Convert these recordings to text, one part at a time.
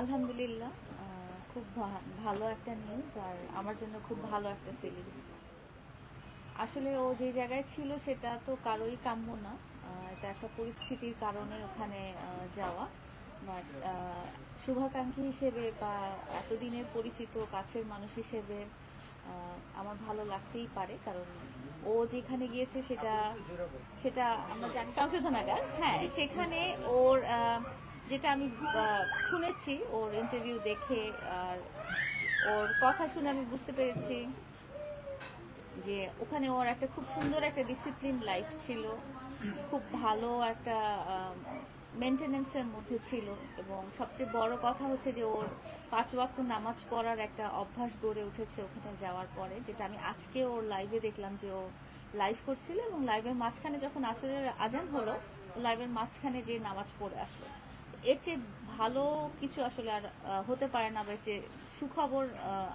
আলহামদুলিল্লাহ খুব ভালো একটা নিউজ আর আমার জন্য খুব ভালো একটা ফিলিংস আসলে ও যে জায়গায় ছিল সেটা তো কারোই কাম্য না এটা একটা পরিস্থিতির কারণে ওখানে যাওয়া। বাট শুভাকাঙ্ক্ষী হিসেবে বা এতদিনের পরিচিত কাছের মানুষ হিসেবে আমার ভালো লাগতেই পারে, কারণ ও যেখানে গিয়েছে সেটা সেটা আমরা জানি। সংশোধনাগার? হ্যাঁ সেখানে ওর যেটা আমি শুনেছি ওর ইন্টারভিউ দেখে আর ওর কথা শুনে আমি বুঝতে পেরেছি যে ওখানে ওর একটা খুব সুন্দর একটা ডিসিপ্লিন লাইফ ছিল, খুব ভালো একটা মেনটেনেন্সের মধ্যে ছিল এবং সবচেয়ে বড় কথা হচ্ছে যে ওর পাঁচ ওয়াক্ত নামাজ পড়ার একটা অভ্যাস গড়ে উঠেছে ওখানে যাওয়ার পরে, যেটা আমি আজকে ওর লাইভে দেখলাম যে ও লাইভ করছিল এবং লাইভের মাঝখানে যখন আসরের আজান হলো লাইভের মাঝখানে যে নামাজ পড়ে আসলো। এর চেয়ে ভালো কিছু আসলে আর হতে পারে না বা এর চেয়ে সুখবর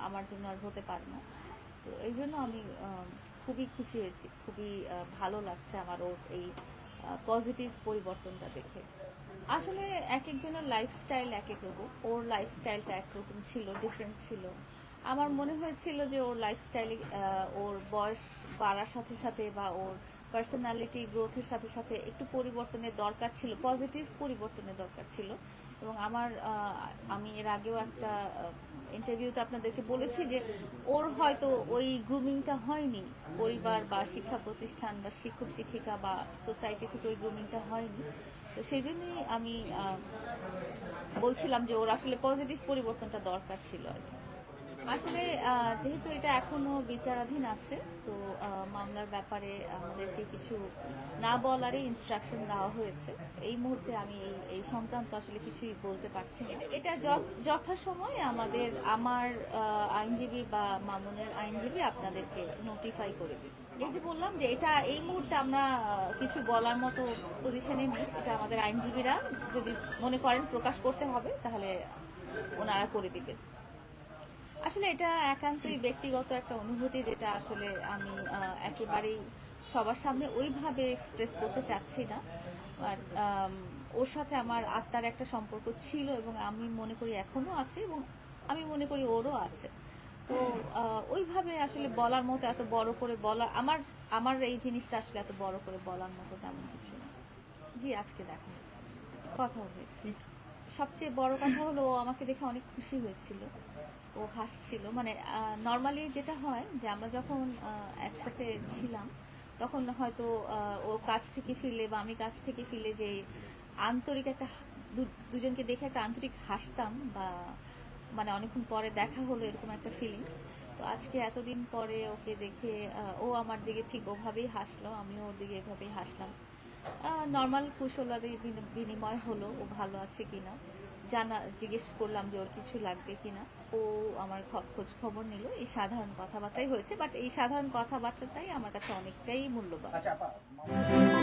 আমার জন্য আর হতে পারে না। তো এই জন্য আমি খুবই খুশি হয়েছি। খুবই ভালো লাগছে আমার ওর এই পজিটিভ পরিবর্তনটা দেখে। আসলে এক একজনের লাইফস্টাইল এক এক রকম। ওর লাইফস্টাইলটা একরকম ছিল ডিফারেন্ট ছিল। আমার মনে হয়েছিল যে ওর লাইফস্টাইলে ওর বয়স বাড়ার সাথে সাথে বা ওর পার্সোনালিটি গ্রোথের সাথে সাথে একটু পরিবর্তনের দরকার ছিল পজিটিভ পরিবর্তনের দরকার ছিল। এবং আমার আমি এর আগেও একটা ইন্টারভিউতে আপনাদেরকে বলেছি যে ওর হয়তো ওই গ্রুমিংটা হয়নি, পরিবার বা শিক্ষা প্রতিষ্ঠান বা শিক্ষক, শিক্ষিকা বা সোসাইটি থেকে ওই গ্রুমিংটা হয়নি। তো সেই জন্যই আমি বলছিলাম যে ওর আসলে পজিটিভ পরিবর্তনটা দরকার ছিল আর কি। আসলে যেহেতু এটা এখনও বিচারাধীন আছে, তো মামলার ব্যাপারে আমাদেরকে কিছু না বলারই ইনস্ট্রাকশন দেওয়া হয়েছে। এই মুহূর্তে আমি এই এই সংক্রান্ত আসলে কিছুই বলতে পারছি না। এটা- যথাসময়ে আমাদের, আমার আইনজীবী বা মামুনের আইনজীবী আপনাদেরকে নোটিফাই করে দিন এই যে বললাম যে এটা, এই মুহূর্তে আমরা কিছু বলার মতো পজিশনে নেই। এটা আমাদের আইনজীবীরা যদি মনে করেন প্রকাশ করতে হবে, তাহলে ওনারা করে দিবেন। আসলে এটা একান্তই ব্যক্তিগত একটা অনুভূতি যেটা আসলে আমি একেবারেই সবার সামনে ওইভাবে এক্সপ্রেস করতে চাচ্ছি না। আর ওর সাথে আমার আত্মার একটা সম্পর্ক ছিল এবং আমি মনে করি এখনও আছে এবং আমি মনে করি ওরও আছে। তো ওইভাবে আসলে বলার মতো এত বড় করে বলা, আমার আমার এই জিনিসটা আসলে এত বড় করে বলার মতো তেমন কিছু না। জি, আজকে দেখা হচ্ছে। কথা হয়েছে। সবচেয়ে বড় কথা হলো, ও আমাকে দেখে অনেক খুশি হয়েছিল। ও হাসছিল। মানে নর্মালি যেটা হয় যে আমরা যখন একসাথে ছিলাম, তখন হয়তো ও কাজ থেকে ফিরলে বা আমি কাজ থেকে ফিরলে যে আন্তরিক একটা দুজনকে দেখে একটা আন্তরিক হাসতাম বা মানে অনেকক্ষণ পরে দেখা হলো এরকম একটা ফিলিংস তো আজকে এতদিন পরে ওকে দেখে ও আমার দিকে ঠিক ওভাবেই হাসলো, আমিও ওর দিকে এভাবেই হাসলাম। নর্মাল কুশলাদের বিনিময় হলো ও ভালো আছে কিনা। জানা জিজ্ঞেস করলাম যে ওর কিছু লাগবে কিনা। ও আমার খোঁজ খবর নিল। এই সাধারণ কথাবার্তাই হয়েছে বাট এই সাধারণ কথাবার্তাটাই আমার কাছে অনেকটাই মূল্যবান। আচ্ছা